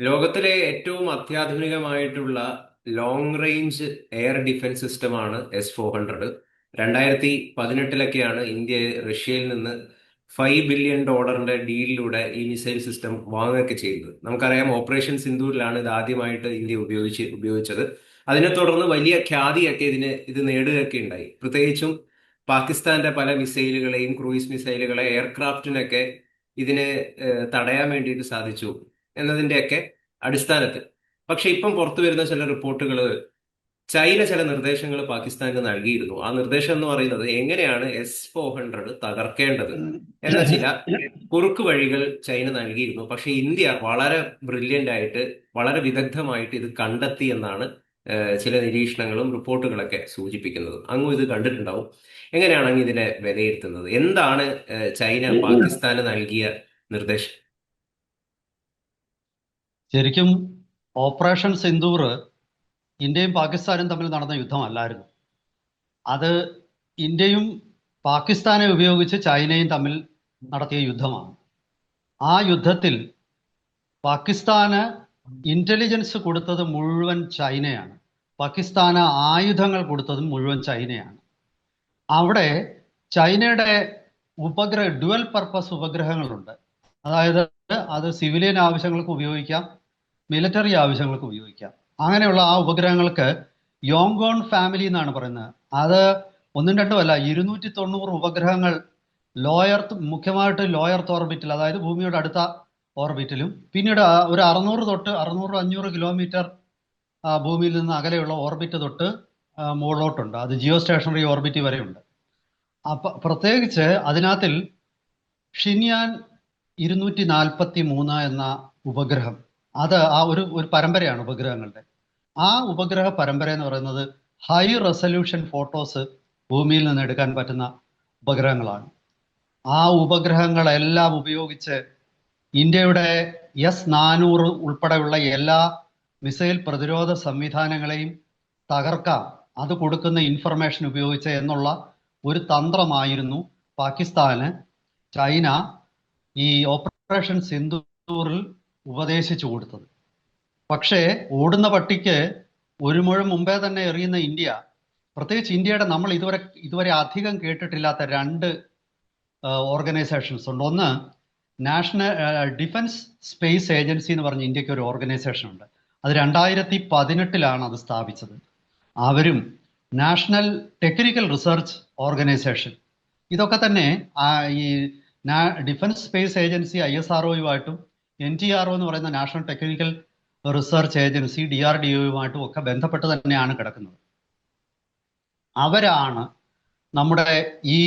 ലോകത്തിലെ ഏറ്റവും അത്യാധുനികമായിട്ടുള്ള ലോങ് റേഞ്ച് എയർ ഡിഫൻസ് സിസ്റ്റമാണ് എസ് ഫോർ ഹൺഡ്രഡ് രണ്ടായിരത്തി പതിനെട്ടിലൊക്കെയാണ് ഇന്ത്യ റഷ്യയിൽ നിന്ന് ഫൈവ് ബില്യൺ ഡോളറിന്റെ ഡീലിലൂടെ ഈ മിസൈൽ സിസ്റ്റം വാങ്ങുകയൊക്കെ ചെയ്തത്. നമുക്കറിയാം ഓപ്പറേഷൻ സിന്ധൂരിലാണ് ഇത് ആദ്യമായിട്ട് ഇന്ത്യ ഉപയോഗിച്ച് ഉപയോഗിച്ചത്. അതിനെ തുടർന്ന് വലിയ ഖ്യാതിയൊക്കെ ഇതിന് ഇത് നേടുകയൊക്കെ ഉണ്ടായി. പ്രത്യേകിച്ചും പാകിസ്ഥാന്റെ പല മിസൈലുകളെയും ക്രൂയിസ് മിസൈലുകളെ എയർക്രാഫ്റ്റിനൊക്കെ ഇതിനെ തടയാൻ വേണ്ടിയിട്ട് സാധിച്ചു. എന്നതിന്റെയൊക്കെ അടിസ്ഥാനത്തിൽ. പക്ഷെ ഇപ്പം പുറത്തു വരുന്ന ചില റിപ്പോർട്ടുകൾ ചൈന ചില നിർദ്ദേശങ്ങൾ പാകിസ്ഥാന് നൽകിയിരുന്നു. ആ നിർദ്ദേശം എന്ന് പറയുന്നത് എങ്ങനെയാണ് എസ് ഫോർ ഹൺഡ്രഡ് തകർക്കേണ്ടത് എന്ന ചില കുറുക്ക് വഴികൾ ചൈന നൽകിയിരുന്നു. പക്ഷെ ഇന്ത്യ വളരെ ബ്രില്യന്റ് ആയിട്ട് വളരെ വിദഗ്ധമായിട്ട് ഇത് കണ്ടെത്തി എന്നാണ് ചില നിരീക്ഷണങ്ങളും റിപ്പോർട്ടുകളൊക്കെ സൂചിപ്പിക്കുന്നത്. അങ്ങും ഇത് കണ്ടിട്ടുണ്ടാവും. എങ്ങനെയാണ് അങ്ങ് ഇതിനെ വിലയിരുത്തുന്നത്? എന്താണ് ചൈന പാകിസ്ഥാന് നൽകിയ നിർദ്ദേശം? ശരിക്കും ഓപ്പറേഷൻ സിന്ദൂർ ഇന്ത്യയും പാകിസ്ഥാനും തമ്മിൽ നടന്ന യുദ്ധമല്ലായിരുന്നു. അത് ഇന്ത്യയും പാകിസ്ഥാനെ ഉപയോഗിച്ച് ചൈനയും തമ്മിൽ നടത്തിയ യുദ്ധമാണ്. ആ യുദ്ധത്തിൽ പാകിസ്ഥാന് ഇന്റലിജൻസ് കൊടുത്തത് മുഴുവൻ ചൈനയാണ്. പാകിസ്ഥാന് ആയുധങ്ങൾ കൊടുത്തതും മുഴുവൻ ചൈനയാണ്. അവിടെ ചൈനയുടെ ഉപഗ്രഹ ഡുവൽ പർപ്പസ് ഉപഗ്രഹങ്ങളുണ്ട്. അതായത് അത് സിവിലിയൻ ആവശ്യങ്ങൾക്ക് ഉപയോഗിക്കാം മിലിറ്ററി ആവശ്യങ്ങൾക്ക് ഉപയോഗിക്കാം. അങ്ങനെയുള്ള ആ ഉപഗ്രഹങ്ങൾക്ക് യോങ്കോൺ ഫാമിലി എന്നാണ് പറയുന്നത്. അത് ഒന്നും രണ്ടും അല്ല ഇരുന്നൂറ്റി തൊണ്ണൂറ് ഉപഗ്രഹങ്ങൾ ലോയർത്ത് മുഖ്യമായിട്ട് ലോയർത്ത് ഓർബിറ്റിൽ അതായത് ഭൂമിയുടെ അടുത്ത ഓർബിറ്റിലും പിന്നീട് ഒരു അറുന്നൂറ് തൊട്ട് അറുന്നൂറ് അഞ്ഞൂറ് കിലോമീറ്റർ ഭൂമിയിൽ നിന്ന് അകലെയുള്ള ഓർബിറ്റ് തൊട്ട് മുകളിലോട്ടുണ്ട്. അത് ജിയോ സ്റ്റേഷനറി ഓർബിറ്റ് വരെയുണ്ട്. അപ്പൊ പ്രത്യേകിച്ച് അതിനകത്തിൽ ഷിനിയാൻ ഇരുന്നൂറ്റി നാൽപ്പത്തി മൂന്ന് എന്ന ഉപഗ്രഹം അത് ആ ഒരു ഒരു പരമ്പരയാണ് ഉപഗ്രഹങ്ങളുടെ. ആ ഉപഗ്രഹ പരമ്പര എന്ന് പറയുന്നത് ഹൈ റെസല്യൂഷൻ ഫോട്ടോസ് ഭൂമിയിൽ നിന്ന് എടുക്കാൻ പറ്റുന്ന ഉപഗ്രഹങ്ങളാണ്. ആ ഉപഗ്രഹങ്ങളെല്ലാം ഉപയോഗിച്ച് ഇന്ത്യയുടെ എസ് നാനൂറ് ഉൾപ്പെടെയുള്ള എല്ലാ മിസൈൽ പ്രതിരോധ സംവിധാനങ്ങളെയും തകർക്കാം അത് കൊടുക്കുന്ന ഇൻഫർമേഷൻ ഉപയോഗിച്ച് എന്നുള്ള ഒരു തന്ത്രമായിരുന്നു പാകിസ്ഥാന്. ചൈന ഈ ഓപ്പറേഷൻ സിന്ദൂറിൽ ഉപദേശിച്ചു കൊടുത്തത്. പക്ഷേ ഓടുന്ന പട്ടിക്ക് ഒരു മുഴം മുമ്പേ തന്നെ എറിയുന്ന ഇന്ത്യ പ്രത്യേകിച്ച് ഇന്ത്യയുടെ നമ്മൾ ഇതുവരെ ഇതുവരെ അധികം കേട്ടിട്ടില്ലാത്ത രണ്ട് ഓർഗനൈസേഷൻസ് ഉണ്ട്. ഒന്ന് നാഷണൽ ഡിഫൻസ് സ്പേസ് ഏജൻസി എന്ന് പറഞ്ഞ ഇന്ത്യയ്ക്ക് ഒരു ഓർഗനൈസേഷൻ ഉണ്ട്. അത് രണ്ടായിരത്തി പതിനെട്ടിലാണ് അത് സ്ഥാപിച്ചത്. അവരും നാഷണൽ ടെക്നിക്കൽ റിസർച്ച് ഓർഗനൈസേഷൻ ഇതൊക്കെ തന്നെ ഈ defence space agency I S R ഒയുമായിട്ടും N T R O എന്ന് പറയുന്ന national technical research agency D R D ഒയുമായിട്ടും ഒക്കെ ബന്ധപ്പെട്ട് തന്നെയാണ് കിടക്കുന്നത്. അവരാണ് നമ്മുടെ ഈ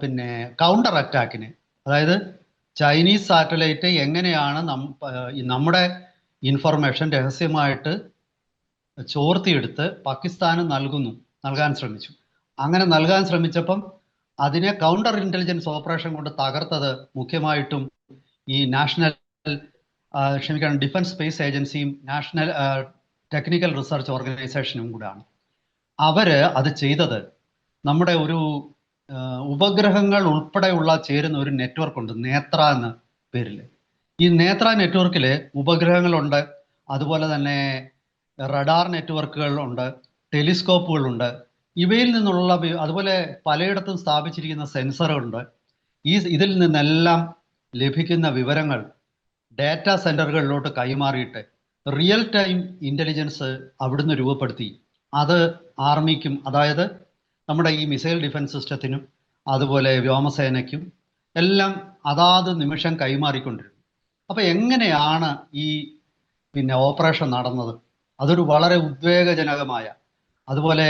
പിന്നെ കൗണ്ടർ അറ്റാക്കിന് അതായത് ചൈനീസ് സാറ്റലൈറ്റ് എങ്ങനെയാണ് നമ്മുടെ ഇൻഫർമേഷൻ രഹസ്യമായിട്ട് ചോർത്തിയെടുത്ത് പാകിസ്ഥാന് നൽകുന്നു നൽകാൻ ശ്രമിച്ചു. അങ്ങനെ നൽകാൻ ശ്രമിച്ചപ്പം അതിനെ കൗണ്ടർ ഇന്റലിജൻസ് ഓപ്പറേഷൻ കൊണ്ട് തകർത്തത് മുഖ്യമായിട്ടും ഈ നാഷണൽ ക്ഷമിക്കണം ഡിഫൻസ് സ്പേസ് ഏജൻസിയും നാഷണൽ ടെക്നിക്കൽ റിസർച്ച് ഓർഗനൈസേഷനും കൂടാണ്. അവർ അത് ചെയ്തത് നമ്മുടെ ഒരു ഉപഗ്രഹങ്ങൾ ഉൾപ്പെടെയുള്ള ചേരുന്ന ഒരു നെറ്റ്വർക്ക് ഉണ്ട് നേത്ര എന്ന പേരിൽ ഈ നേത്ര നെറ്റ്വർക്കിൽ ഉപഗ്രഹങ്ങളുണ്ട് അതുപോലെ തന്നെ റഡാർ നെറ്റ്വർക്കുകൾ ഉണ്ട് ടെലിസ്കോപ്പുകളുണ്ട്. ഇവയിൽ നിന്നുള്ള അതുപോലെ പലയിടത്തും സ്ഥാപിച്ചിരിക്കുന്ന സെൻസറുകളുണ്ട്. ഈ ഇതിൽ നിന്നെല്ലാം ലഭിക്കുന്ന വിവരങ്ങൾ ഡാറ്റാ സെന്ററുകളിലോട്ട് കൈമാറിയിട്ട് റിയൽ ടൈം ഇന്റലിജൻസ് അവിടുന്ന് രൂപപ്പെടുത്തി. അത് ആർമിക്കും അതായത് നമ്മുടെ ഈ മിസൈൽ ഡിഫൻസ് സിസ്റ്റത്തിനും അതുപോലെ വ്യോമസേനയ്ക്കും എല്ലാം അതാത് നിമിഷം കൈമാറിക്കൊണ്ടിരുന്നു. അപ്പോൾ എങ്ങനെയാണ് ഈ പിന്നെ ഓപ്പറേഷൻ നടന്നത്? അതൊരു വളരെ ഉദ്വേഗജനകമായ അതുപോലെ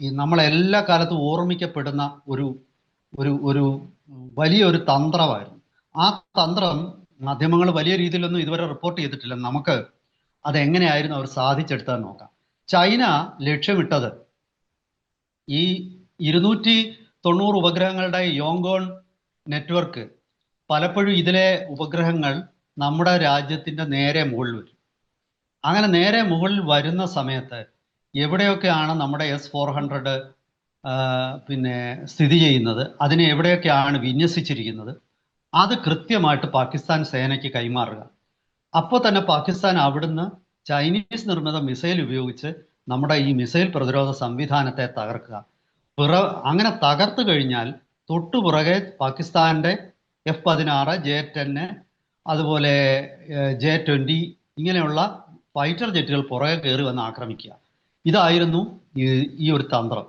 ഈ നമ്മളെല്ലാ കാലത്തും ഓർമ്മിക്കപ്പെടുന്ന ഒരു ഒരു ഒരു വലിയൊരു തന്ത്രമായിരുന്നു. ആ തന്ത്രം മാധ്യമങ്ങൾ വലിയ രീതിയിലൊന്നും ഇതുവരെ റിപ്പോർട്ട് ചെയ്തിട്ടില്ല. നമുക്ക് അതെങ്ങനെയായിരുന്നു അവർ സാധിച്ചെടുത്താൽ നോക്കാം. ചൈന ലക്ഷ്യമിട്ടത് ഈ ഇരുന്നൂറ്റി തൊണ്ണൂറ് ഉപഗ്രഹങ്ങളുടെ യോങ്കോൺ നെറ്റ്വർക്ക് പലപ്പോഴും ഇതിലെ ഉപഗ്രഹങ്ങൾ നമ്മുടെ രാജ്യത്തിന്റെ നേരെ മുകളിൽ വരും. അങ്ങനെ നേരെ മുകളിൽ വരുന്ന സമയത്ത് എവിടെയൊക്കെയാണ് നമ്മുടെ എസ് ഫോർ ഹൺഡ്രഡ് പിന്നെ സ്ഥിതി ചെയ്യുന്നത്? അതിനെ എവിടെയൊക്കെയാണ് വിന്യസിച്ചിരിക്കുന്നത്? അത് കൃത്യമായിട്ട് പാകിസ്ഥാൻ സേനയ്ക്ക് കൈമാറുക. അപ്പോൾ തന്നെ പാകിസ്ഥാൻ അവിടുന്ന് ചൈനീസ് നിർമ്മിത മിസൈൽ ഉപയോഗിച്ച് നമ്മുടെ ഈ മിസൈൽ പ്രതിരോധ സംവിധാനത്തെ തകർക്കുക. പിറ അങ്ങനെ തകർത്തു കഴിഞ്ഞാൽ തൊട്ടുപുറകെ പാകിസ്ഥാന്റെ എഫ് പതിനാറ് ജെ ടെന്ന് അതുപോലെ ജെ ട്വന്റി ഇങ്ങനെയുള്ള ഫൈറ്റർ ജെറ്റുകൾ പുറകെ കയറി വന്ന് ആക്രമിക്കുക. ഇതായിരുന്നു ഈ ഒരു തന്ത്രം.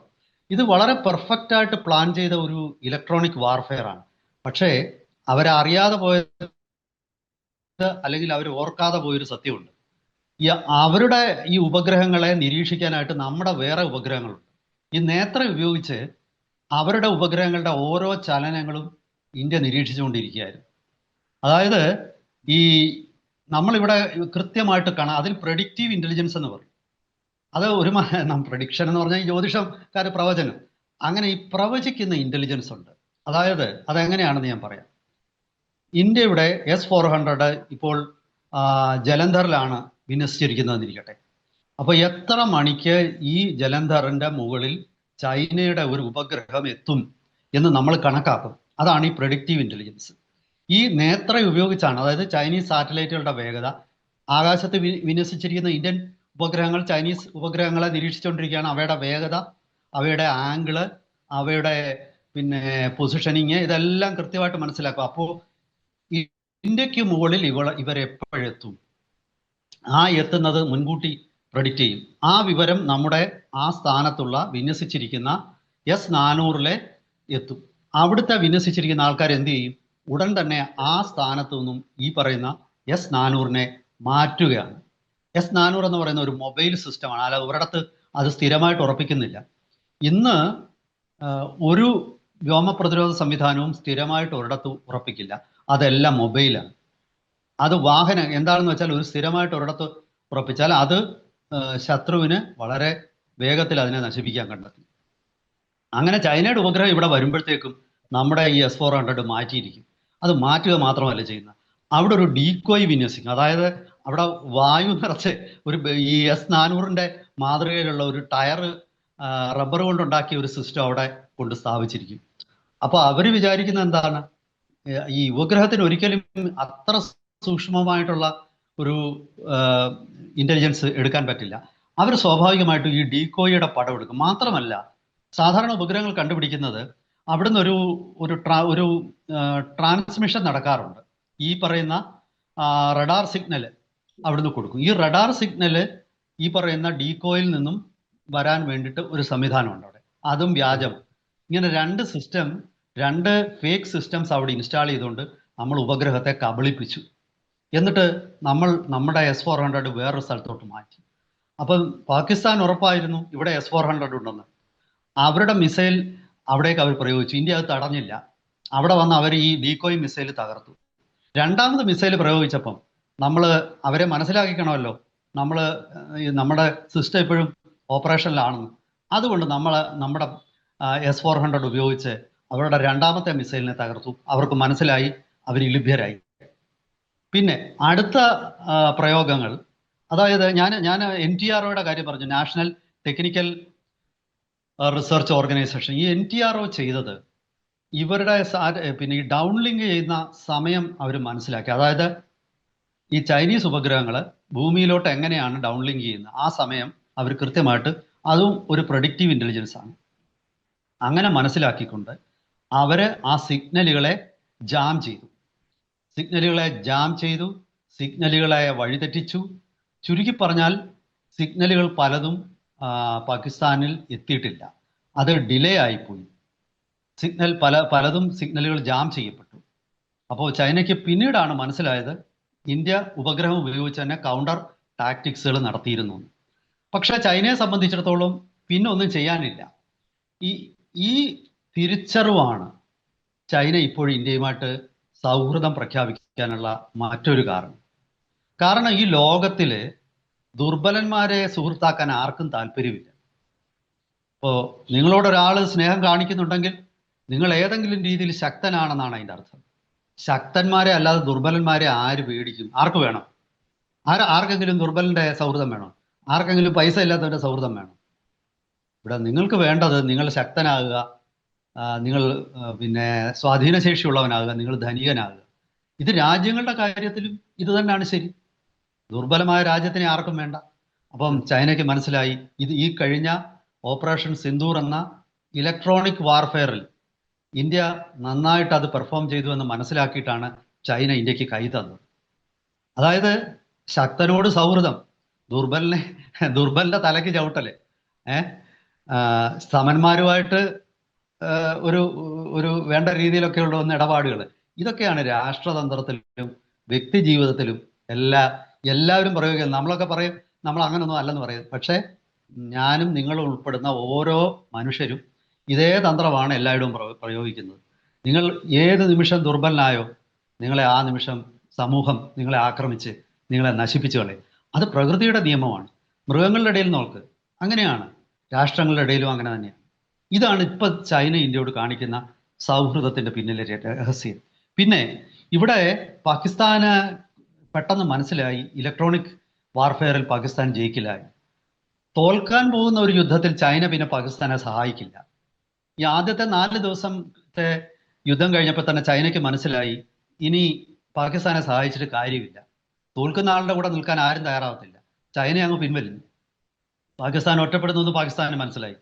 ഇത് വളരെ പെർഫെക്റ്റ് ആയിട്ട് പ്ലാൻ ചെയ്ത ഒരു ഇലക്ട്രോണിക് വാർഫെയർ ആണ് പക്ഷേ അവരറിയാതെ പോയ അല്ലെങ്കിൽ അവർ ഓർക്കാതെ പോയൊരു സത്യമുണ്ട്. ഈ അവരുടെ ഈ ഉപഗ്രഹങ്ങളെ നിരീക്ഷിക്കാനായിട്ട് നമ്മുടെ വേറെ ഉപഗ്രഹങ്ങളുണ്ട്. ഈ നേത്രം ഉപയോഗിച്ച് അവരുടെ ഉപഗ്രഹങ്ങളുടെ ഓരോ ചലനങ്ങളും ഇന്ത്യ നിരീക്ഷിച്ചുകൊണ്ടിരിക്കുകയായിരുന്നു. അതായത് ഈ നമ്മളിവിടെ കൃത്യമായിട്ട് കാണാം അതിൽ പ്രഡിക്റ്റീവ് ഇന്റലിജൻസ് എന്ന് പറയും. അത് ഒരു പ്രഡിക്ഷൻ എന്ന് പറഞ്ഞാൽ ഈ ജ്യോതിഷക്കാർ പ്രവചനം. അങ്ങനെ ഈ പ്രവചിക്കുന്ന ഇന്റലിജൻസ് ഉണ്ട്. അതായത് അതെങ്ങനെയാണെന്ന് ഞാൻ പറയാം. ഇന്ത്യയുടെ എസ് ഫോർ ഹൺഡ്രഡ് ഇപ്പോൾ ജലന്ധറിലാണ് വിന്യസിച്ചിരിക്കുന്നതെന്നിരിക്കട്ടെ. അപ്പോൾ എത്ര മണിക്ക് ഈ ജലന്ധറിന്റെ മുകളിൽ ചൈനയുടെ ഒരു ഉപഗ്രഹം എത്തും എന്ന് നമ്മൾ കണക്കാക്കും. അതാണ് ഈ പ്രൊഡിക്റ്റീവ് ഇന്റലിജൻസ് ഈ നേത്ര ഉപയോഗിച്ചാണ് അതായത് ചൈനീസ് സാറ്റലൈറ്റുകളുടെ വേഗത ആകാശത്ത് വിന്യസിച്ചിരിക്കുന്ന ഇന്ത്യൻ ഉപഗ്രഹങ്ങൾ ചൈനീസ് ഉപഗ്രഹങ്ങളെ നിരീക്ഷിച്ചുകൊണ്ടിരിക്കുകയാണ്. അവയുടെ വേഗത അവയുടെ ആംഗിൾ അവയുടെ പിന്നെ പൊസിഷനിങ് ഇതെല്ലാം കൃത്യമായിട്ട് മനസ്സിലാക്കും അപ്പോൾ ഇന്ത്യയ്ക്ക് മുകളിൽ ഇവ ഇവരെപ്പോഴെത്തും ആ എത്തുന്നത് മുൻകൂട്ടി പ്രഡിക്റ്റ് ചെയ്യും. ആ വിവരം നമ്മുടെ ആ സ്ഥാനത്തുള്ള വിന്യസിച്ചിരിക്കുന്ന എസ് നാനൂറിലെ എത്തും. അവിടുത്തെ വിന്യസിച്ചിരിക്കുന്ന ആൾക്കാർ എന്ത് ചെയ്യും? ഉടൻ തന്നെ ആ സ്ഥാനത്തു നിന്നും ഈ പറയുന്ന എസ് നാനൂറിനെ മാറ്റുകയാണ്. എസ് നാനൂറ് എന്ന് പറയുന്ന ഒരു മൊബൈൽ സിസ്റ്റമാണ്. അല്ലാതെ ഒരിടത്ത് അത് സ്ഥിരമായിട്ട് ഉറപ്പിക്കുന്നില്ല. ഇന്ന് ഒരു വ്യോമ പ്രതിരോധ സംവിധാനവും സ്ഥിരമായിട്ട് ഒരിടത്ത് ഉറപ്പിക്കില്ല. അതെല്ലാം മൊബൈലാണ്. അത് വാഹനം എന്താണെന്ന് വെച്ചാൽ ഒരു സ്ഥിരമായിട്ട് ഒരിടത്ത് ഉറപ്പിച്ചാൽ അത് ശത്രുവിന് വളരെ വേഗത്തിൽ അതിനെ നശിപ്പിക്കാൻ കണ്ടെത്തും. അങ്ങനെ ചൈനയുടെ ഉപഗ്രഹം ഇവിടെ വരുമ്പോഴത്തേക്കും നമ്മുടെ ഈ എസ് ഫോർ ഹൺഡ്രഡ് മാറ്റിയിരിക്കും. അത് മാറ്റുക മാത്രമല്ല ചെയ്യുന്നത്. അവിടെ ഒരു ഡീക്കോയ് വിന്യസിക്കും. അതായത് അവിടെ വായു നിറച്ച് ഒരു ഈ എസ് നാനൂറിന്റെ മാതൃകയിലുള്ള ഒരു ടയർ റബ്ബർ കൊണ്ടുണ്ടാക്കിയ ഒരു സിസ്റ്റം അവിടെ കൊണ്ട് സ്ഥാപിച്ചിരിക്കും. അപ്പോൾ അവർ വിചാരിക്കുന്ന എന്താണ്? ഈ ഉപഗ്രഹത്തിന് ഒരിക്കലും അത്ര സൂക്ഷ്മമായിട്ടുള്ള ഒരു ഇന്റലിജൻസ് എടുക്കാൻ പറ്റില്ല. അവർ സ്വാഭാവികമായിട്ടും ഈ ഡീകോയുടെ പടം എടുക്കും. മാത്രമല്ല സാധാരണ ഉപഗ്രഹങ്ങൾ കണ്ടുപിടിക്കുന്നത് അവിടുന്ന് ഒരു ഒരു ട്രാ ഒരു ട്രാൻസ്മിഷൻ നടക്കാറുണ്ട്. ഈ പറയുന്ന റഡാർ സിഗ്നൽ അവിടുന്ന് കൊടുക്കും. ഈ റഡാർ സിഗ്നൽ ഈ പറയുന്ന ഡീകോയിൽ നിന്നും വരാൻ വേണ്ടിയിട്ട് ഒരു സംവിധാനമുണ്ട് അവിടെ. അതും വ്യാജം ഇങ്ങനെ രണ്ട് സിസ്റ്റം രണ്ട് ഫേക്ക് സിസ്റ്റംസ് അവിടെ ഇൻസ്റ്റാൾ ചെയ്തുകൊണ്ട് നമ്മൾ ഉപഗ്രഹത്തെ കബളിപ്പിച്ചു. എന്നിട്ട് നമ്മൾ നമ്മുടെ എസ് ഫോർ ഹൺഡ്രഡ് വേറൊരു സ്ഥലത്തോട്ട് മാറ്റി. അപ്പം പാകിസ്ഥാൻ ഉറപ്പായിരുന്നു ഇവിടെ എസ് ഫോർ ഹൺഡ്രഡ് ഉണ്ടെന്ന്. അവരുടെ മിസൈൽ അവിടേക്ക് അവർ പ്രയോഗിച്ചു. ഇന്ത്യ അത് തടഞ്ഞില്ല. അവിടെ വന്ന് അവർ ഈ ഡീകോയ് മിസൈൽ തകർത്തു. രണ്ടാമത് മിസൈൽ പ്രയോഗിച്ചപ്പം നമ്മൾ അവരെ മനസ്സിലാക്കിക്കണമല്ലോ. നമ്മൾ നമ്മുടെ സിസ്റ്റം എപ്പോഴും ഓപ്പറേഷനിലാണെന്ന് അതുകൊണ്ട് നമ്മൾ നമ്മുടെ എസ് ഫോർ ഹൺഡ്രഡ് ഉപയോഗിച്ച് അവരുടെ രണ്ടാമത്തെ മിസൈലിനെ തകർത്തു. അവർക്ക് മനസ്സിലായി അവർ ലഭ്യരായി പിന്നെ അടുത്ത പ്രയോഗങ്ങൾ. അതായത് ഞാൻ ഞാൻ എൻ ടി ആർഒയുടെ കാര്യം പറഞ്ഞു. National technical research organisation. ഈ എൻ ടി ആർ ഒ ചെയ്തത് ഇവരുടെ പിന്നെ ഈ ഡൗൺലിങ്ക് ചെയ്യുന്ന സമയം അവർ മനസ്സിലാക്കി. അതായത് ഈ ചൈനീസ് ഉപഗ്രഹങ്ങൾ ഭൂമിയിലോട്ട് എങ്ങനെയാണ് ഡൗൺലിങ്ക് ചെയ്യുന്നത്? ആ സമയം അവർ കൃത്യമായിട്ട് അതും ഒരു പ്രൊഡിക്റ്റീവ് ഇന്റലിജൻസ് ആണ്. അങ്ങനെ മനസ്സിലാക്കിക്കൊണ്ട് അവർ ആ സിഗ്നലുകളെ ജാം ചെയ്തു. സിഗ്നലുകളെ ജാം ചെയ്തു സിഗ്നലുകളെ വഴിതെറ്റിച്ചു. ചുരുക്കി പറഞ്ഞാൽ സിഗ്നലുകൾ പലതും പാകിസ്ഥാനിൽ എത്തിയിട്ടില്ല. അത് ഡിലേ ആയിപ്പോയി. സിഗ്നൽ പല പലതും സിഗ്നലുകൾ ജാം ചെയ്യപ്പെട്ടു. അപ്പോൾ ചൈനയ്ക്ക് പിന്നീടാണ് മനസ്സിലായത് ഇന്ത്യ ഉപഗ്രഹം ഉപയോഗിച്ച് തന്നെ കൗണ്ടർ ടാക്ടിക്സുകൾ നടത്തിയിരുന്നു. പക്ഷേ ചൈനയെ സംബന്ധിച്ചിടത്തോളം പിന്നൊന്നും ചെയ്യാനില്ല. ഈ ഈ തിരിച്ചറിവാണ് ചൈന ഇപ്പോൾ ഇന്ത്യയുമായിട്ട് സൗഹൃദം പ്രഖ്യാപിക്കാനുള്ള മറ്റൊരു കാരണം. കാരണം ഈ ലോകത്തിലെ ദുർബലന്മാരെ സുഹൃത്താക്കാൻ ആർക്കും താല്പര്യമില്ല. ഇപ്പോൾ നിങ്ങളോട് ഒരാൾ സ്നേഹം കാണിക്കുന്നുണ്ടെങ്കിൽ നിങ്ങൾ ഏതെങ്കിലും രീതിയിൽ ശക്തനാണെന്നാണ് അതിന്റെ അർത്ഥം. ശക്തന്മാരെ അല്ലാതെ ദുർബലന്മാരെ ആര് പേടിക്കും? ആർക്ക് വേണം? ആര് ആർക്കെങ്കിലും ദുർബലന്റെ സൗഹൃദം വേണം? ആർക്കെങ്കിലും പൈസ ഇല്ലാത്തവരുടെ സൗഹൃദം വേണം? ഇവിടെ നിങ്ങൾക്ക് വേണ്ടത് നിങ്ങൾ ശക്തനാകുക നിങ്ങൾ പിന്നെ സ്വാധീനശേഷിയുള്ളവനാകുക നിങ്ങൾ ധനികനാകുക. ഇത് രാജ്യങ്ങളുടെ കാര്യത്തിലും ഇത് തന്നെയാണ് ശരി. ദുർബലമായ രാജ്യത്തിനെ ആർക്കും വേണ്ട. അപ്പം ചൈനയ്ക്ക് മനസ്സിലായി ഇത് ഈ കഴിഞ്ഞ ഓപ്പറേഷൻ സിന്ദൂർ എന്ന ഇലക്ട്രോണിക് വാർഫെയറിൽ ഇന്ത്യ നന്നായിട്ട് അത് പെർഫോം ചെയ്തു എന്ന് മനസ്സിലാക്കിയിട്ടാണ് ചൈന ഇന്ത്യയ്ക്ക് കൈ തന്നത്. അതായത് ശക്തനോട് സൗഹൃദം ദുർബലിനെ ദുർബലിന്റെ തലയ്ക്ക് ചവിട്ടൽ ഏഹ് സമന്മാരുമായിട്ട് ഒരു ഒരു വേണ്ട രീതിയിലൊക്കെ ഉള്ള ഒന്ന് ഇടപാടുകൾ. ഇതൊക്കെയാണ് രാഷ്ട്രതന്ത്രത്തിലും വ്യക്തി ജീവിതത്തിലും എല്ലാ എല്ലാവരും പറയുക നമ്മളൊക്കെ പറയും നമ്മൾ അങ്ങനൊന്നും അല്ലെന്ന് പറയും. പക്ഷേ ഞാനും നിങ്ങളും ഉൾപ്പെടുന്ന ഓരോ മനുഷ്യരും ഇതേ തന്ത്രമാണ് എല്ലായിടവും പ്രയോ- പ്രയോഗിക്കുന്നത്. നിങ്ങൾ ഏത് നിമിഷം ദുർബലനായോ നിങ്ങളെ ആ നിമിഷം സമൂഹം നിങ്ങളെ ആക്രമിച്ച് നിങ്ങളെ നശിപ്പിച്ചു കളയും. അത് പ്രകൃതിയുടെ നിയമമാണ്. മൃഗങ്ങളുടെ ഇടയിൽ നോക്ക്. അങ്ങനെയാണ്. രാഷ്ട്രങ്ങളുടെ ഇടയിലും അങ്ങനെ തന്നെയാണ്. ഇതാണ് ഇപ്പൊ ചൈന ഇന്ത്യയോട് കാണിക്കുന്ന സൗഹൃദത്തിന്റെ പിന്നിലെ രഹസ്യം. പിന്നെ ഇവിടെ പാകിസ്ഥാന് പെട്ടെന്ന് മനസ്സിലായി ഇലക്ട്രോണിക് വാർഫെയറിൽ പാകിസ്ഥാൻ ജയിക്കില്ലായി. തോൽക്കാൻ പോകുന്ന ഒരു യുദ്ധത്തിൽ ചൈന പിന്നെ പാകിസ്ഥാനെ സഹായിക്കില്ല. ഈ ആദ്യത്തെ നാല് ദിവസത്തെ യുദ്ധം കഴിഞ്ഞപ്പോൾ തന്നെ ചൈനയ്ക്ക് മനസ്സിലായി ഇനി പാകിസ്ഥാനെ സഹായിച്ചിട്ട് കാര്യമില്ല. തോൽക്കുന്ന ആളുടെ കൂടെ നിൽക്കാൻ ആരും തയ്യാറാവത്തില്ല. ചൈന അങ്ങ് പിൻവലിഞ്ഞു. പാകിസ്ഥാൻ ഒറ്റപ്പെടുന്നത് പാകിസ്ഥാന് മനസ്സിലായി.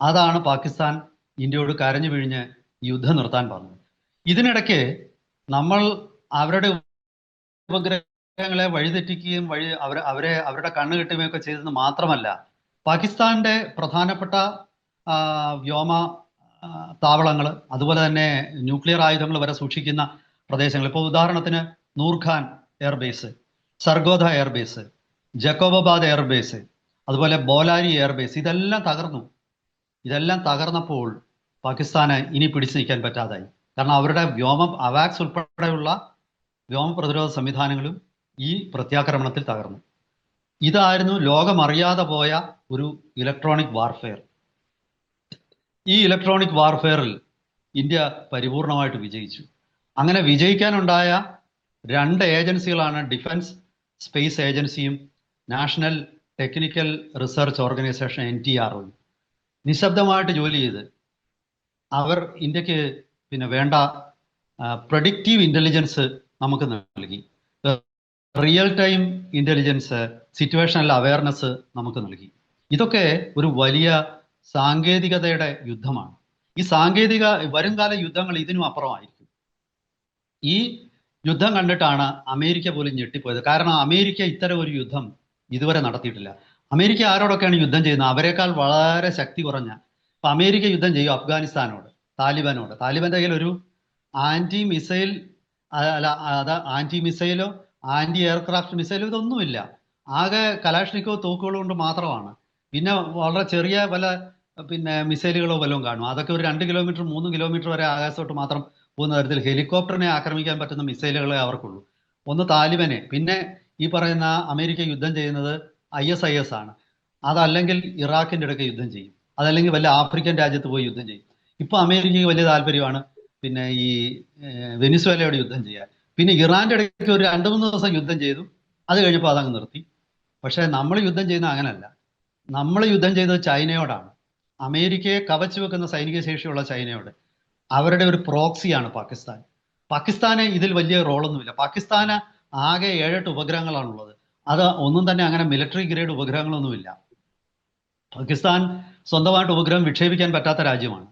അതാണ് പാകിസ്ഥാൻ ഇന്ത്യയോട് കരഞ്ഞു പിഴിഞ്ഞ് യുദ്ധം നിർത്താൻ പറഞ്ഞത്. ഇതിനിടയ്ക്ക് നമ്മൾ അവരുടെ ഉപഗ്രഹങ്ങളെ വഴിതെറ്റിക്കുകയും വഴി അവർ അവരെ അവരുടെ കണ്ണ് കെട്ടുകയും ഒക്കെ ചെയ്തത് മാത്രമല്ല പാകിസ്ഥാന്റെ പ്രധാനപ്പെട്ട വ്യോമ താവളങ്ങൾ അതുപോലെ തന്നെ ന്യൂക്ലിയർ ആയുധങ്ങൾ വരെ സൂക്ഷിക്കുന്ന പ്രദേശങ്ങൾ ഇപ്പോൾ ഉദാഹരണത്തിന് Nur Khan airbase Sargodha airbase Jacobabad airbase അതുപോലെ ബോലാരി എയർബേസ് ഇതെല്ലാം തകർന്നു. ഇതെല്ലാം തകർന്നപ്പോൾ പാകിസ്ഥാന് ഇനി പിടിച്ചു നിൽക്കാൻ പറ്റാതായി. കാരണം അവരുടെ വ്യോമ അവാക്സ് ഉൾപ്പെടെയുള്ള വ്യോമ പ്രതിരോധ സംവിധാനങ്ങളും ഈ പ്രത്യാക്രമണത്തിൽ തകർന്നു. ഇതായിരുന്നു ലോകമറിയാതെ പോയ ഒരു ഇലക്ട്രോണിക് വാർഫെയർ ഈ ഇലക്ട്രോണിക് വാർഫെയറിൽ ഇന്ത്യ പരിപൂർണമായിട്ട് വിജയിച്ചു. അങ്ങനെ വിജയിക്കാനുണ്ടായ രണ്ട് ഏജൻസികളാണ് defence space ഏജൻസിയും national technical research organisation N T R നിശബ്ദമായിട്ട് ജോലി ചെയ്ത് അവർ ഇന്ത്യയ്ക്ക് പിന്നെ വേണ്ട പ്രഡിക്റ്റീവ് ഇന്റലിജൻസ് നമുക്ക് നൽകി. Real time intelligence situational awareness നമുക്ക് നൽകി. ഇതൊക്കെ ഒരു വലിയ സാങ്കേതികതയുടെ യുദ്ധമാണ്. ഈ സാങ്കേതിക വരുംകാല യുദ്ധങ്ങൾ ഇതിനും അപ്പുറമായിരിക്കും. ഈ യുദ്ധം കണ്ടിട്ടാണ് അമേരിക്ക പോലും ഞെട്ടിപ്പോയത്. കാരണം അമേരിക്ക ഇത്തരം ഒരു യുദ്ധം ഇതുവരെ നടത്തിയിട്ടില്ല. അമേരിക്ക ആരോടൊക്കെയാണ് യുദ്ധം ചെയ്യുന്നത്? അവരെക്കാൾ വളരെ ശക്തി കുറഞ്ഞ ഇപ്പൊ അമേരിക്ക യുദ്ധം ചെയ്യും അഫ്ഗാനിസ്ഥാനോട് താലിബാനോട്. താലിബാന്റെ കയ്യിൽ ഒരു ആന്റി മിസൈൽ അല്ല അത് ആന്റി മിസൈലോ ആന്റി എയർക്രാഫ്റ്റ് മിസൈലോ ഇതൊന്നുമില്ല. ആകെ കലാഷ്നിക്കോ തോക്കുകൾ കൊണ്ട് മാത്രമാണ്. പിന്നെ വളരെ ചെറിയ പല പിന്നെ മിസൈലുകളോ വല്ലതും കാണും. അതൊക്കെ ഒരു രണ്ട് കിലോമീറ്റർ മൂന്ന് കിലോമീറ്റർ വരെ ആകാശത്തോട്ട് മാത്രം പോകുന്ന തരത്തിൽ ഹെലികോപ്റ്ററിനെ ആക്രമിക്കാൻ പറ്റുന്ന മിസൈലുകളെ അവർക്കുള്ളൂ. ഒന്ന് താലിബനെ. പിന്നെ ഈ പറയുന്ന അമേരിക്ക യുദ്ധം ചെയ്യുന്നത് ഐ എസ് ഐ എസ് ആണ്. അതല്ലെങ്കിൽ ഇറാഖിന്റെ ഇടയ്ക്ക് യുദ്ധം ചെയ്യും. അതല്ലെങ്കിൽ വല്ല ആഫ്രിക്കൻ രാജ്യത്ത് പോയി യുദ്ധം ചെയ്യും. ഇപ്പോൾ അമേരിക്കയ്ക്ക് വലിയ താല്പര്യമാണ് പിന്നെ ഈ വെനിസ്വേലയോട് യുദ്ധം ചെയ്യാൻ. പിന്നെ ഇറാന്റെ ഇടയ്ക്ക് ഒരു രണ്ട് മൂന്ന് ദിവസം യുദ്ധം ചെയ്തു. അത് കഴിഞ്ഞപ്പോൾ അതങ്ങ് നിർത്തി. പക്ഷേ നമ്മൾ യുദ്ധം ചെയ്യുന്നത് അങ്ങനല്ല. നമ്മൾ യുദ്ധം ചെയ്തത് ചൈനയോടാണ്. അമേരിക്കയെ കവച്ചു വെക്കുന്ന സൈനിക ശേഷിയുള്ള ചൈനയോട്. അവരുടെ ഒരു പ്രോക്സിയാണ് പാകിസ്ഥാൻ. പാകിസ്ഥാന് ഇതിൽ വലിയ റോളൊന്നുമില്ല. പാകിസ്ഥാന് ആകെ ഏഴെട്ട് ഉപഗ്രഹങ്ങളാണുള്ളത്. അത് ഒന്നും തന്നെ അങ്ങനെ മിലിറ്ററി ഗ്രേഡ് ഉപഗ്രഹങ്ങളൊന്നുമില്ല. പാകിസ്ഥാൻ സ്വന്തമായിട്ട് ഉപഗ്രഹം വിക്ഷേപിക്കാൻ പറ്റാത്ത രാജ്യമാണ്.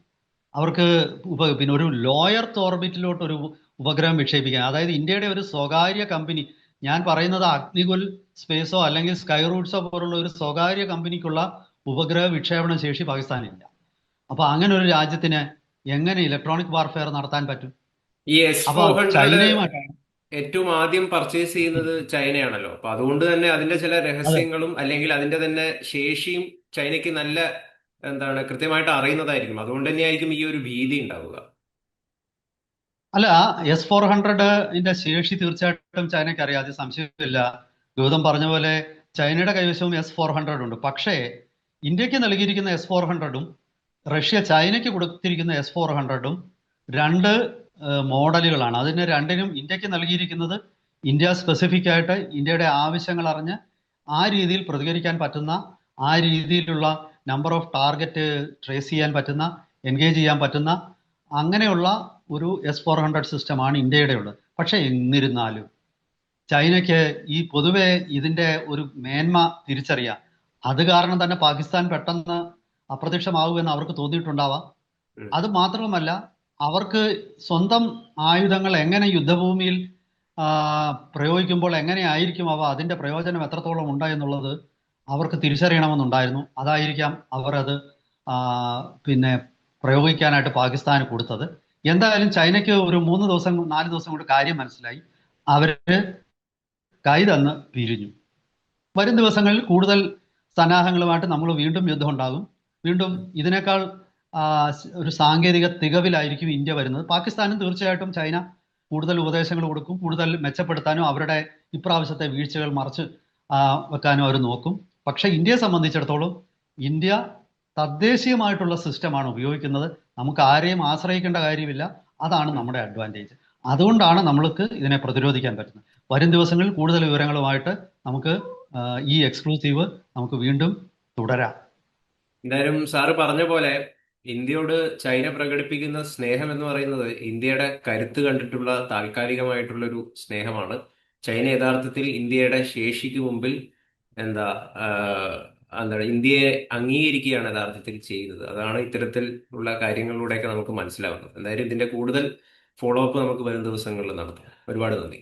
അവർക്ക് ഉപ പിന്നെ ഒരു ലോയർ ഓർബിറ്റിലോട്ട് ഒരു ഉപഗ്രഹം വിക്ഷേപിക്കാൻ. അതായത് ഇന്ത്യയുടെ ഒരു സ്വകാര്യ കമ്പനി ഞാൻ പറയുന്നത് അഗ്നികുൽ സ്പേസോ അല്ലെങ്കിൽ സ്കൈ റൂട്ട്സോ പോലുള്ള ഒരു സ്വകാര്യ കമ്പനിക്കുള്ള ഉപഗ്രഹ വിക്ഷേപണ ശേഷി പാകിസ്ഥാനില്ല. അപ്പൊ അങ്ങനെ ഒരു രാജ്യത്തിന് എങ്ങനെ ഇലക്ട്രോണിക് വാർഫെയർ നടത്താൻ പറ്റും? അപ്പൊ ചൈനയുമായിട്ടാണ് ഏറ്റവും ആദ്യം പർച്ചേസ് ചെയ്യുന്നത് ചൈനയാണല്ലോ. അപ്പൊ അതുകൊണ്ട് തന്നെ അതിന്റെ ചില രഹസ്യങ്ങളും അല്ലെങ്കിൽ അതിന്റെ തന്നെ ശേഷിയും ചൈനയ്ക്ക് നല്ല എന്താണ് കൃത്യമായിട്ട് അറിയുന്നതായിരിക്കും. അതുകൊണ്ട് തന്നെയായിരിക്കും ഈ ഒരു ഭീതി ഉണ്ടാവുക. അല്ല എസ് ഫോർ ഹൺഡ്രഡിന്റെ ശേഷി തീർച്ചയായിട്ടും ചൈനയ്ക്ക് അറിയാം. അത് സംശയമില്ല. ഗൗതം പറഞ്ഞ പോലെ ചൈനയുടെ കൈവശവും എസ് ഫോർ ഹൺഡ്രഡ് ഉണ്ട്. പക്ഷേ ഇന്ത്യയ്ക്ക് നൽകിയിരിക്കുന്ന എസ് ഫോർ ഹൺഡ്രഡും റഷ്യ ചൈനയ്ക്ക് കൊടുത്തിരിക്കുന്ന എസ് ഫോർ ഹൺഡ്രഡും രണ്ട് മോഡലുകളാണ്. അതിന് രണ്ടിനും ഇന്ത്യയ്ക്ക് നൽകിയിരിക്കുന്നത് ഇന്ത്യ സ്പെസിഫിക് ആയിട്ട് ഇന്ത്യയുടെ ആവശ്യങ്ങൾ അറിഞ്ഞ് ആ രീതിയിൽ പ്രതികരിക്കാൻ പറ്റുന്ന ആ രീതിയിലുള്ള നമ്പർ ഓഫ് ടാർഗറ്റ് ട്രേസ് ചെയ്യാൻ പറ്റുന്ന എൻഗേജ് ചെയ്യാൻ പറ്റുന്ന അങ്ങനെയുള്ള ഒരു എസ് ഫോർ ഹൺഡ്രഡ് സിസ്റ്റമാണ് ഇന്ത്യയുടെ ഉള്ളത് പക്ഷേ എന്നിരുന്നാലും ചൈനയ്ക്ക് ഈ പൊതുവെ ഇതിന്റെ ഒരു മേന്മ തിരിച്ചറിയാം. അത് കാരണം തന്നെ പാകിസ്ഥാൻ പെട്ടെന്ന് അപ്രത്യക്ഷമാകുമെന്ന് അവർക്ക് തോന്നിയിട്ടുണ്ടാവാം. അത് മാത്രവുമല്ല അവർക്ക് സ്വന്തം ആയുധങ്ങൾ എങ്ങനെ യുദ്ധഭൂമിയിൽ പ്രയോഗിക്കുമ്പോൾ എങ്ങനെയായിരിക്കും അവ അതിന്റെ പ്രയോജനം എത്രത്തോളം ഉണ്ട് എന്നുള്ളത് അവർക്ക് തിരിച്ചറിയണമെന്നുണ്ടായിരുന്നു. അതായിരിക്കാം അവർ അത് പിന്നെ പ്രയോഗിക്കാനായിട്ട് പാകിസ്ഥാന് കൊടുത്തത്. എന്തായാലും ചൈനയ്ക്ക് ഒരു മൂന്ന് ദിവസം നാല് ദിവസം കൊണ്ട് കാര്യം മനസ്സിലായി. അവർ കൈ തന്ന് പിരിഞ്ഞു. വരും ദിവസങ്ങളിൽ കൂടുതൽ സന്നാഹങ്ങളുമായിട്ട് നമ്മൾ വീണ്ടും യുദ്ധം ഉണ്ടാകും. വീണ്ടും ഇതിനേക്കാൾ ഒരു സാങ്കേതിക തികവിലായിരിക്കും ഇന്ത്യ വരുന്നത്. പാകിസ്ഥാനും തീർച്ചയായിട്ടും ചൈന കൂടുതൽ ഉപദേശങ്ങൾ കൊടുക്കും. കൂടുതൽ മെച്ചപ്പെടുത്താനും അവരുടെ ഇപ്രാവശ്യത്തെ വീഴ്ചകൾ മറച്ച് വെക്കാനും അവർ നോക്കും. പക്ഷേ ഇന്ത്യയെ സംബന്ധിച്ചിടത്തോളം ഇന്ത്യ തദ്ദേശീയമായിട്ടുള്ള സിസ്റ്റമാണ് ഉപയോഗിക്കുന്നത്. നമുക്ക് ആരെയും ആശ്രയിക്കേണ്ട കാര്യമില്ല. അതാണ് നമ്മുടെ അഡ്വാന്റേജ്. അതുകൊണ്ടാണ് നമ്മൾക്ക് ഇതിനെ പ്രതിരോധിക്കാൻ പറ്റുന്നത്. വരും ദിവസങ്ങളിൽ കൂടുതൽ വിവരങ്ങളുമായിട്ട് നമുക്ക് ഈ എക്സ്ക്ലൂസീവ് നമുക്ക് വീണ്ടും തുടരാം. എന്തായാലും സാറ് പറഞ്ഞ പോലെ ഇന്ത്യയോട് ചൈന പ്രകടിപ്പിക്കുന്ന സ്നേഹം എന്ന് പറയുന്നത് ഇന്ത്യയുടെ കരുത്ത് കണ്ടിട്ടുള്ള താൽക്കാലികമായിട്ടുള്ള ഒരു സ്നേഹമാണ്. ചൈന യഥാർത്ഥത്തിൽ ഇന്ത്യയുടെ ശേഷിക്ക് മുമ്പിൽ എന്താ എന്താണ് ഇന്ത്യയെ അംഗീകരിക്കുകയാണ് യഥാർത്ഥത്തിൽ ചെയ്യുന്നത്. അതാണ് ഇത്തരത്തിൽ ഉള്ള കാര്യങ്ങളിലൂടെയൊക്കെ നമുക്ക് മനസ്സിലാവുന്നത്. എന്തായാലും ഇതിന്റെ കൂടുതൽ ഫോളോ അപ്പ് നമുക്ക് വരും ദിവസങ്ങളിൽ നടത്താം. ഒരുപാട് നന്ദി.